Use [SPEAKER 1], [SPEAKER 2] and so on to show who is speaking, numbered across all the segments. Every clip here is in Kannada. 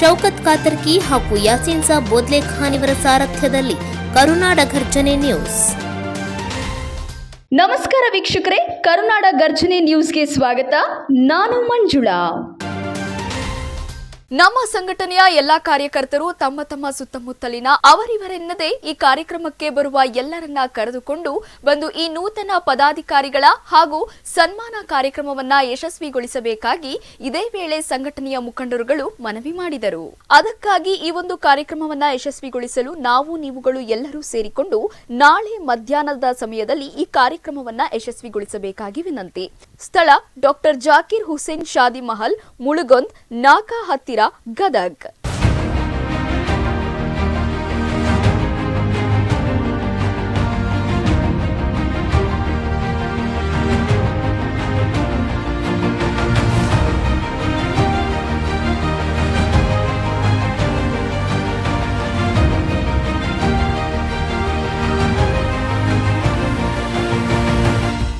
[SPEAKER 1] ಶೌಕತ್ ಕಾತರ್ಕಿ ಹಾಗೂ ಯಾಸೀನ್ ಸಾಬ್ ಬೋದ್ಲೆ ಖಾನಿವರ ಸಾರಥ್ಯದಲ್ಲಿ ಕರುನಾಡ ಘರ್ಜನೆ ನ್ಯೂಸ್.
[SPEAKER 2] ನಮಸ್ಕಾರ ವೀಕ್ಷಕರೇ, ಕರುನಾಡ ಗರ್ಜನೆ ನ್ಯೂಸ್ಗೆ ಸ್ವಾಗತ. ನಾನು ಮಂಜುಳಾ. ನಮ್ಮ ಸಂಘಟನೆಯ ಎಲ್ಲಾ ಕಾರ್ಯಕರ್ತರು ತಮ್ಮ ತಮ್ಮ ಸುತ್ತಮುತ್ತಲಿನ ಅವರಿವರೆನ್ನದೇ ಈ ಕಾರ್ಯಕ್ರಮಕ್ಕೆ ಬರುವ ಎಲ್ಲರನ್ನ ಕರೆದುಕೊಂಡು ಬಂದು ಈ ನೂತನ ಪದಾಧಿಕಾರಿಗಳ ಹಾಗೂ ಸನ್ಮಾನ ಕಾರ್ಯಕ್ರಮವನ್ನ ಯಶಸ್ವಿಗೊಳಿಸಬೇಕಾಗಿ ಇದೇ ವೇಳೆ ಸಂಘಟನೆಯ ಮುಖಂಡರುಗಳು ಮನವಿ ಮಾಡಿದರು. ಅದಕ್ಕಾಗಿ ಈ ಒಂದು ಕಾರ್ಯಕ್ರಮವನ್ನ ಯಶಸ್ವಿಗೊಳಿಸಲು ನಾವು, ನೀವುಗಳು ಎಲ್ಲರೂ ಸೇರಿಕೊಂಡು ನಾಳೆ ಮಧ್ಯಾಹ್ನದ ಸಮಯದಲ್ಲಿ ಈ ಕಾರ್ಯಕ್ರಮವನ್ನ ಯಶಸ್ವಿಗೊಳಿಸಬೇಕಾಗಿ ವಿನಂತಿ. ಸ್ಥಳ ಡಾಕ್ಟರ್ ಜಾಕೀರ್ ಹುಸೇನ್ ಶಾದಿ ಮಹಲ್, ಮುಳುಗೊಂದ್ ನಾಕಾ ಹತ್ತಿರ. ಗದಗ್.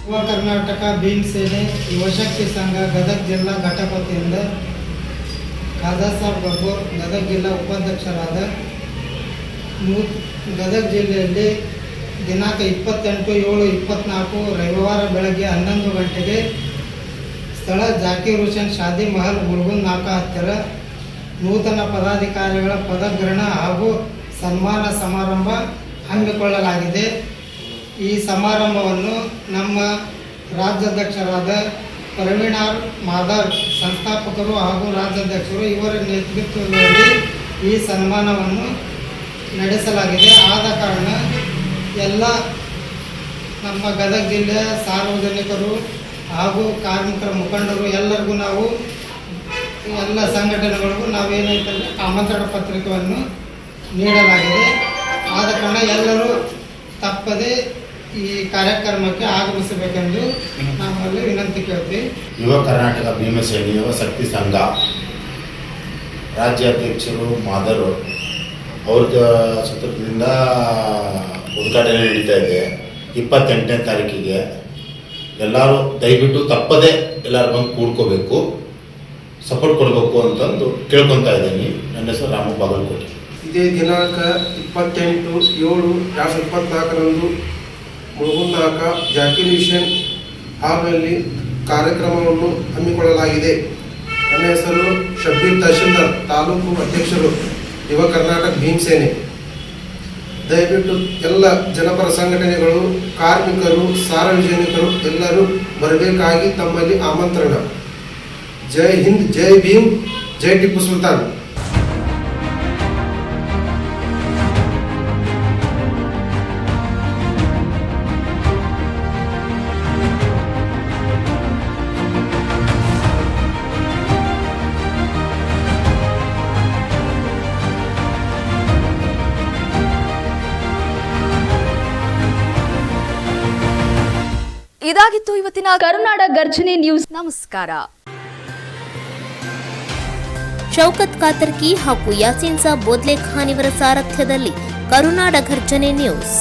[SPEAKER 3] ಯುವ ಕರ್ನಾಟಕ ಭೀಮ್ ಸೇನೆ ಯುವಶಕ್ತಿ ಸಂಘ ಗದಗ ಜಿಲ್ಲಾ ಘಟಕ ವತಿಯಿಂದ ಖಾದಾ ಸಾಬ್ ಗಫೂರ್ ಗದಗ ಜಿಲ್ಲಾ ಉಪಾಧ್ಯಕ್ಷರಾದ ಗದಗ ಜಿಲ್ಲೆಯಲ್ಲಿ ದಿನಾಂಕ ಇಪ್ಪತ್ತೆಂಟು ಏಳು ಇಪ್ಪತ್ನಾಲ್ಕು ರವಿವಾರ ಬೆಳಗ್ಗೆ ಹನ್ನೊಂದು ಗಂಟೆಗೆ ಸ್ಥಳ ಜಾಕೀರ್ ಹುಸೇನ್ ಶಾದಿ ಮಹಲ್ ಗುಲ್ಗುನ್ ನಾಕ ಹತ್ತಿರ ನೂತನ ಪದಾಧಿಕಾರಿಗಳ ಪದಗ್ರಹಣ ಹಾಗೂ ಸನ್ಮಾನ ಸಮಾರಂಭ ಹಮ್ಮಿಕೊಳ್ಳಲಾಗಿದೆ. ಈ ಸಮಾರಂಭವನ್ನು ನಮ್ಮ ರಾಜ್ಯಾಧ್ಯಕ್ಷರಾದ ಪ್ರವೀಣ್ ಆರ್ ಮಾಧವ್ ಸಂಸ್ಥಾಪಕರು ಹಾಗೂ ರಾಜ್ಯಾಧ್ಯಕ್ಷರು ಇವರ ನೇತೃತ್ವದಲ್ಲಿ ಈ ಸನ್ಮಾನವನ್ನು ನಡೆಸಲಾಗಿದೆ. ಆದ ಕಾರಣ ಎಲ್ಲ ನಮ್ಮ ಗದಗ ಜಿಲ್ಲೆಯ ಸಾರ್ವಜನಿಕರು ಹಾಗೂ ಕಾರ್ಮಿಕರ ಮುಖಂಡರು ಎಲ್ಲರಿಗೂ ನಾವು ಎಲ್ಲ ಸಂಘಟನೆಗಳಿಗೂ ನಾವೇನೈತಲ್ಲ ಆಮಂತ್ರಣ ಪತ್ರಿಕೆಯನ್ನು ನೀಡಲಾಗಿದೆ. ಆದ ಕಾರಣ ಎಲ್ಲರೂ ತಪ್ಪದೆ ಈ ಕಾರ್ಯಕ್ರಮಕ್ಕೆ ಆಗಮಿಸಬೇಕೆಂದು ನಾವಲ್ಲಿ ವಿನಂತಿ ಕೇಳ್ತೀವಿ.
[SPEAKER 4] ಯುವ ಕರ್ನಾಟಕ ಭೀಮಸೇನೆ ಯುವ ಶಕ್ತಿ ಸಂಘ ರಾಜ್ಯಾಧ್ಯಕ್ಷರು ಮಾದರು ಅವ್ರ ಸತತದಿಂದ ಉದ್ಘಾಟನೆ ನಡೀತಾ ಇದೆ. ಇಪ್ಪತ್ತೆಂಟನೇ ತಾರೀಕಿಗೆ ಎಲ್ಲರೂ ದಯವಿಟ್ಟು ತಪ್ಪದೆ ಎಲ್ಲರೂ ಬಂದು ಕೂಡ್ಕೋಬೇಕು ಸಪೋರ್ಟ್ ಕೊಡಬೇಕು ಅಂತಂದು ಕೇಳ್ಕೊತಾ ಇದ್ದೀನಿ. ನನ್ನ ಹೆಸರು ರಾಮ ಬಾಗಲಕೋಟೆ.
[SPEAKER 5] ಇದೇ ದಿನಾಂಕ ಇಪ್ಪತ್ತೆಂಟು ಏಳು ಎರಡು ಸಾವಿರದ ಇಪ್ಪತ್ನಾಲ್ಕರಂದು ಮುಳುಗುನ್ನಾಕ ಜಾಕಿ ಮಿಷನ್ ಹಾಲ್ನಲ್ಲಿ ಕಾರ್ಯಕ್ರಮವನ್ನು ಹಮ್ಮಿಕೊಳ್ಳಲಾಗಿದೆ. ನನ್ನ ಹೆಸರು ಶಬ್ಬೀರ್ ತಹಶೀಲ್ದಾರ್, ತಾಲೂಕು ಅಧ್ಯಕ್ಷರು, ಯುವ ಕರ್ನಾಟಕ ಭೀಮಸೇನೆ ದಯವಿಟ್ಟು ಎಲ್ಲ ಜನಪರ ಸಂಘಟನೆಗಳು, ಕಾರ್ಮಿಕರು, ಸಾರ್ವಜನಿಕರು ಎಲ್ಲರೂ ಬರಬೇಕಾಗಿ ತಮ್ಮಲ್ಲಿ ಆಮಂತ್ರಣ. ಜೈ ಹಿಂದ್, ಜೈ ಭೀಮ್, ಜೈ ಟಿಪ್ಪು ಸುಲ್ತಾನ್.
[SPEAKER 2] ಇದಾಗಿತ್ತು ಇವತ್ತಿನ ಕರುನಾಡ ಗರ್ಜನೆ ನ್ಯೂಸ್. ನಮಸ್ಕಾರ.
[SPEAKER 1] ಶೌಕತ್ ಕಾತರ್ಕಿ ಹಾಗೂ ಯಾಸೀನ್ ಸಾಬ್ ಬೋದ್ಲೆ ಇವರ ಸಾರಥ್ಯದಲ್ಲಿ ಕರುನಾಡ ಗರ್ಜನೆ ನ್ಯೂಸ್.